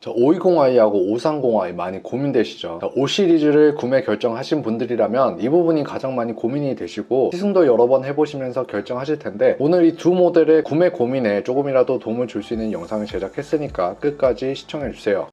자, 520i하고 530i 많이 고민되시죠? 자, 5 시리즈를 구매 결정하신 분들이라면 이 부분이 가장 많이 고민이 되시고 시승도 여러 번 해보시면서 결정하실 텐데 오늘 이 두 모델의 구매 고민에 조금이라도 도움을 줄 수 있는 영상을 제작했으니까 끝까지 시청해주세요.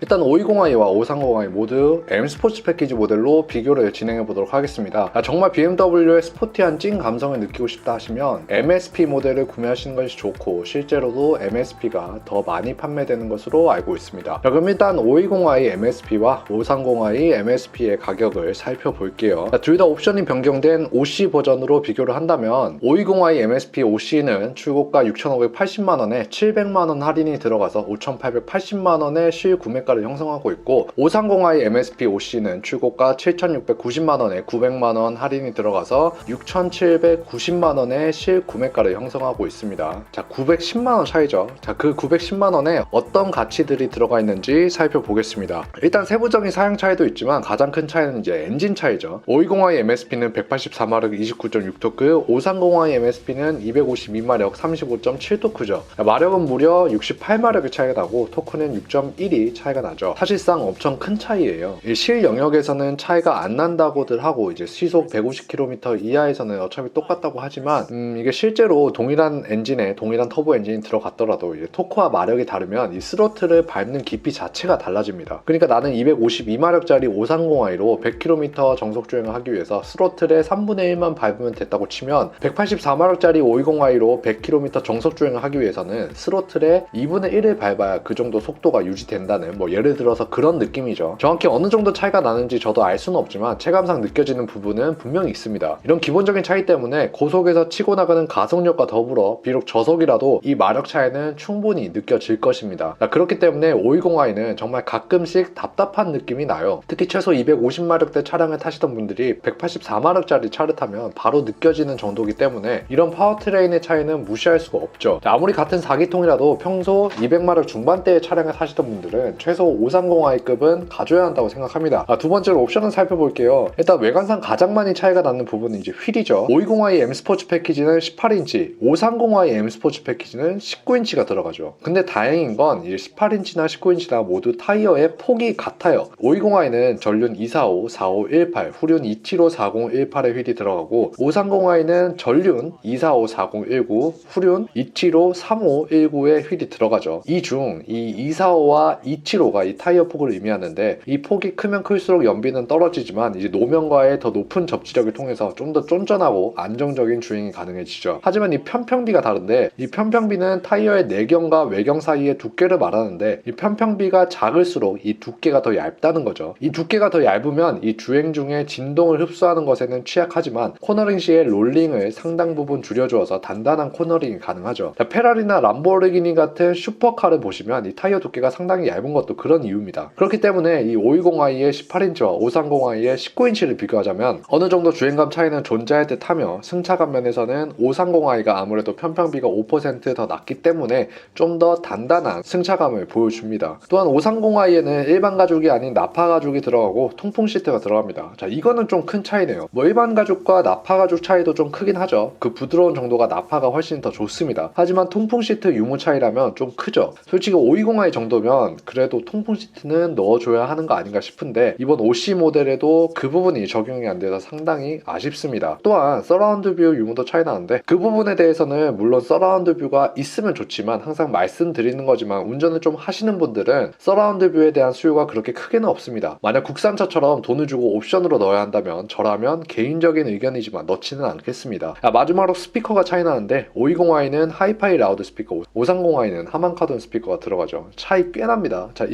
일단 520i와 530i 모두 M 스포츠 패키지 모델로 비교를 진행해 보도록 하겠습니다. 아, 정말 BMW의 스포티한 찐 감성을 느끼고 싶다 하시면 MSP 모델을 구매하시는 것이 좋고 실제로도 MSP가 더 많이 판매되는 것으로 알고 있습니다. 자, 그럼 일단 520i MSP와 530i MSP의 가격을 살펴볼게요. 둘 다 옵션이 변경된 OC 버전으로 비교를 한다면 520i MSP OC는 출고가 6,580만원에 700만원 할인이 들어가서 5,880만원의 실구매 가를 형성하고 있고 530i MSP OC는 출고가 7,690만원에 900만원 할인이 들어가서 6,790만원의 실구매가를 형성하고 있습니다. 자, 910만원 차이죠. 자, 그 910만원에 어떤 가치들이 들어가 있는지 살펴보겠습니다. 일단 세부적인 사양 차이도 있지만 가장 큰 차이는 이제 엔진 차이죠. 520i MSP는 184마력 29.6토크, 530i MSP는 252마력 35.7토크죠. 마력은 무려 68마력의 차이가 나고 토크는 6.1이 차이가 나죠. 사실상 엄청 큰 차이예요. 이실 영역에서는 차이가 안 난다고들 하고 이제 시속 150km 이하에서는 어차피 똑같다고 하지만 음, 이게 실제로 동일한 엔진에 동일한 터보 엔진이 들어갔더라도 이제 토크와 마력이 다르면 이 스로틀을 밟는 깊이 자체가 달라집니다. 그러니까 나는 252마력짜리 530i로 100km 정속 주행을 하기 위해서 스로틀의 3분의 1만 밟으면 됐다고 치면 184마력짜리 520i로 100km 정속 주행을 하기 위해서는 스로틀의 2분의 1을 밟아야 그 정도 속도가 유지된다는 뭐 예를 들어서 그런 느낌이죠. 정확히 어느 정도 차이가 나는지 저도 알 수는 없지만 체감상 느껴지는 부분은 분명히 있습니다. 이런 기본적인 차이 때문에 고속에서 치고 나가는 가속력과 더불어 비록 저속이라도 이 마력 차이는 충분히 느껴질 것입니다. 자, 그렇기 때문에 520i는 정말 가끔씩 답답한 느낌이 나요. 특히 최소 250마력대 차량을 타시던 분들이 184마력짜리 차를 타면 바로 느껴지는 정도이기 때문에 이런 파워트레인의 차이는 무시할 수가 없죠. 자, 아무리 같은 4기통이라도 평소 200마력 중반대의 차량을 타시던 분들은 최소 530i급은 가져야 한다고 생각합니다. 아, 두 번째로 옵션을 살펴볼게요. 일단 외관상 가장 많이 차이가 나는 부분은 이제 휠이죠. 520i M 스포츠 패키지는 18인치, 530i M 스포츠 패키지는 19인치가 들어가죠. 근데 다행인 건 18인치나 19인치나 모두 타이어의 폭이 같아요. 520i는 전륜 245, 4518, 후륜 275, 4018의 휠이 들어가고 530i는 전륜 245, 4019, 후륜 275, 3519의 휠이 들어가죠. 이 중 이 245와 275가 이 타이어 폭을 의미하는데 이 폭이 크면 클수록 연비는 떨어지지만 이제 노면과의 더 높은 접지력을 통해서 좀 더 쫀쫀하고 안정적인 주행이 가능해지죠. 하지만 이 편평비가 다른데 이 편평비는 타이어의 내경과 외경 사이의 두께를 말하는데 이 편평비가 작을수록 이 두께가 더 얇다는 거죠. 이 두께가 더 얇으면 이 주행 중에 진동을 흡수하는 것에는 취약하지만 코너링 시에 롤링을 상당 부분 줄여주어서 단단한 코너링이 가능하죠. 자, 페라리나 람보르기니 같은 슈퍼카를 보시면 이 타이어 두께가 상당히 얇은 것도 그런 이유입니다. 그렇기 때문에 이 520i의 18인치와 530i의 19인치를 비교하자면 어느 정도 주행감 차이는 존재할 듯 하며 승차감 면에서는 530i가 아무래도 편평비가 5%더 낮기 때문에 좀 더 단단한 승차감을 보여줍니다. 또한 530i에는 일반 가죽이 아닌 나파 가죽이 들어가고 통풍 시트가 들어갑니다. 자, 이거는 좀 큰 차이네요. 뭐 일반 가죽과 나파 가죽 차이도 좀 크긴 하죠. 그 부드러운 정도가 나파가 훨씬 더 좋습니다. 하지만 통풍 시트 유무 차이라면 좀 크죠. 솔직히 520i 정도면 그래도 통풍 시트는 넣어줘야 하는 거 아닌가 싶은데 이번 OC 모델에도 그 부분이 적용이 안 돼서 상당히 아쉽습니다. 또한 서라운드 뷰 유무도 차이 나는데 그 부분에 대해서는 물론 서라운드 뷰가 있으면 좋지만 항상 말씀드리는 거지만 운전을 좀 하시는 분들은 서라운드 뷰에 대한 수요가 그렇게 크게는 없습니다. 만약 국산차처럼 돈을 주고 옵션으로 넣어야 한다면 저라면 개인적인 의견이지만 넣지는 않겠습니다. 아, 마지막으로 스피커가 차이 나는데 520i는 하이파이 라우드 스피커, 530i는 하만카돈 스피커가 들어가죠. 차이 꽤 납니다. 자,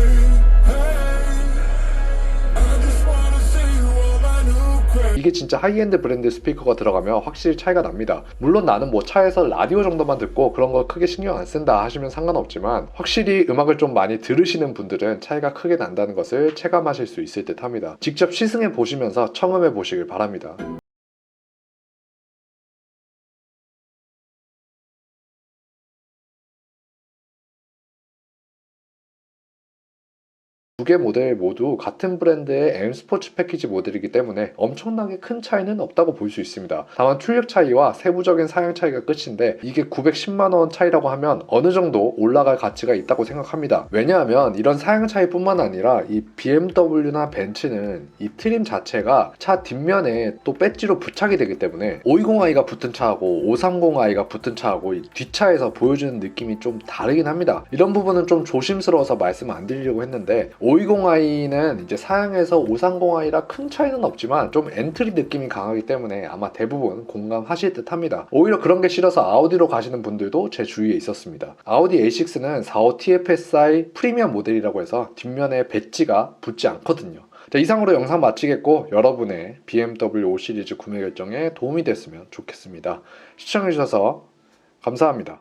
이- 이게 진짜 하이엔드 브랜드 스피커가 들어가면 확실히 차이가 납니다. 물론 나는 뭐 차에서 라디오 정도만 듣고 그런 거 크게 신경 안 쓴다 하시면 상관없지만 확실히 음악을 좀 많이 들으시는 분들은 차이가 크게 난다는 것을 체감하실 수 있을 듯 합니다. 직접 시승해 보시면서 청음해 보시길 바랍니다. 두 개 모델 모두 같은 브랜드의 M 스포츠 패키지 모델이기 때문에 엄청나게 큰 차이는 없다고 볼 수 있습니다. 다만 출력 차이와 세부적인 사양 차이가 끝인데 이게 910만 원 차이라고 하면 어느 정도 올라갈 가치가 있다고 생각합니다. 왜냐하면 이런 사양 차이뿐만 아니라 이 BMW나 벤츠는 이 트림 자체가 차 뒷면에 또 배지로 부착이 되기 때문에 520i가 붙은 차하고 530i가 붙은 차하고 이 뒷차에서 보여주는 느낌이 좀 다르긴 합니다. 이런 부분은 좀 조심스러워서 말씀 안 드리려고 했는데 520i는 이제 사양에서 530i라 큰 차이는 없지만 좀 엔트리 느낌이 강하기 때문에 아마 대부분 공감하실 듯 합니다. 오히려 그런 게 싫어서 아우디로 가시는 분들도 제 주위에 있었습니다. 아우디 A6는 45 TFSI 프리미엄 모델이라고 해서 뒷면에 배지가 붙지 않거든요. 자, 이상으로 영상 마치겠고 여러분의 BMW 5 시리즈 구매 결정에 도움이 됐으면 좋겠습니다. 시청해주셔서 감사합니다.